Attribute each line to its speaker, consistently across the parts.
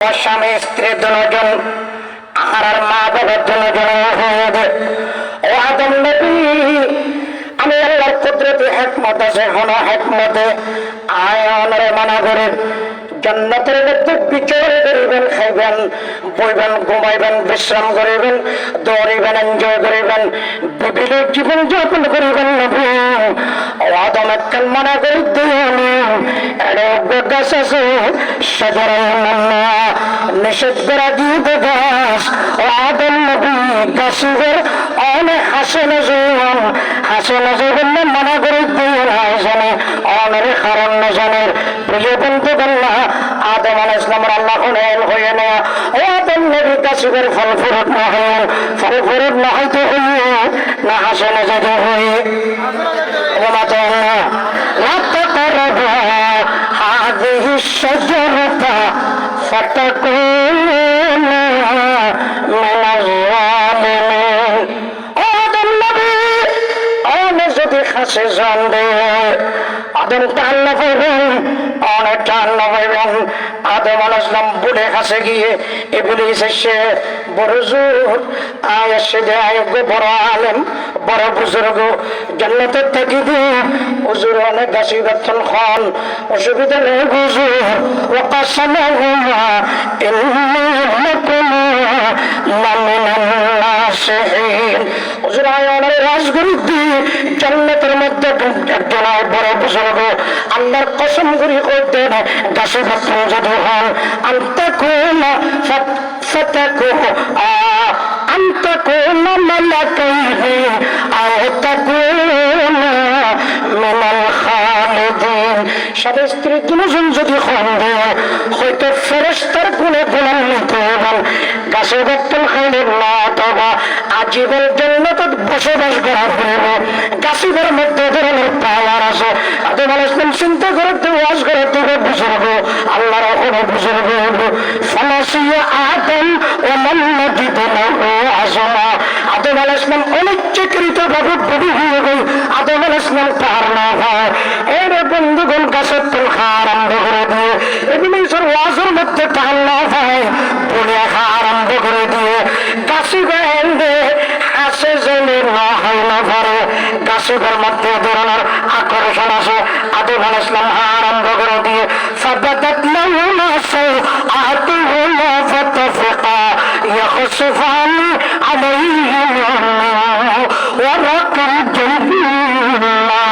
Speaker 1: স্বামী স্ত্রী দুজন, আর মা বাবার দুজন ও আদম নবী, আমি আল্লাহর কুদরতি হেকমত আছে হন হেকমতে আয়নের মানা করে জান্নাতের মধ্যে বিচরণ করিবেন, খাইবেন, বইবেন, ঘুমাইবেন, বিশ্রাম করিবেন, দৌড়িবেন, এনজয় করিবেন বিভিন্ন জীবন যাপন করিবেন নবী। ও আদম একখান মানা করে দিও নিষেধ করা দিয়ে গাছ ও আদম নবী গাছের অনেক হাসেন জীবন হাসেন জীবন মানা করে দিয়ে জানে অনের কারণ জানের প্রিয় বন্ধু বললা আদম আল ইসলামের আল্লাহ হলেন হয়ে না ও আদম নবী গাছের ফল ফুরুট না হয় ফল ফুরুট না হয়তো হইয়ে না হাসেন যদি হয়ে। فتكونا من الظالمين آدم نبي অনেক যদি খাসে জান আদম টান্না পাইবেন অনেক টান্না পাইবেন আদম আলাইসলাম বুড়ে কাছে গিয়ে ইবলিস এসে, বড় জোর আয় দে আয়োগ্য বড় আলেম বড় বুজুর্গ, জান্নাতের থেকে দিয়ে হুজুর অনেক গাছি বেতন খান অসুবিধা নেই হুজুর। ওকাসামাহুমা ইন্নী লাকুম লামিনান দিয়ে মধ্যে একজন বড় বুজুর্গ। আল্লাহর কসম করি করতেন গাছি বেতন যদি হন আন্তাকুনা ফাতাকুহু আ أن تكون ملكين أو تكون من الخالدين স্বামী স্ত্রী দুজন যদি খন্দে হয়তো ফেরেস্তার গুণে গুণান্বিত এবং গাছে বর্তন খাইলেন না অথবা আজীবন জন্য তো বসবাস করা হইব গাছিদের মধ্যে ধরনের পাওয়ার আছে। আদম আল ইসলাম চিন্তা করে তো ওয়াজ করে দিবে বুঝুর্গ আল্লাহর ওখানে বুঝুর্গ হইব ফালাসিয়া আদম ও মান্নাদিদ আজমা। আদম আল ইসলাম অনিচ্ছাকৃত ভাবে বুড়ি হয়ে গই আদম আল ইসলাম তার না হয়। এর বন্ধুগণ গাছের তেল আরম্ভ করে দিয়ে এগুলি ওয়াজের মধ্যে না হয় আরম্ভ করে দিয়ে গায়ে হাসে জলে না হয় না পারে গাছের মধ্যে ধরনের আকর্ষণ আছে আদম আল ইসলাম আরম্ভ করে দিয়ে فبدت لهما سوءاتهما فتفقا يخصفان عليهما ورق الجنة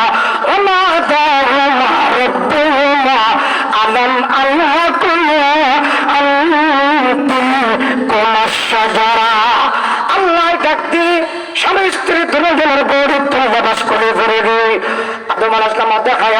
Speaker 1: وناداهما ربهما ألم أنهكما عن تلكما الشجرة আল্লাহ ডাক দিয়ে স্বামী স্ত্রী দুজনের গৌরব বাস করে ঘুরে ফিরে আদম আলাইসলাম দেখায়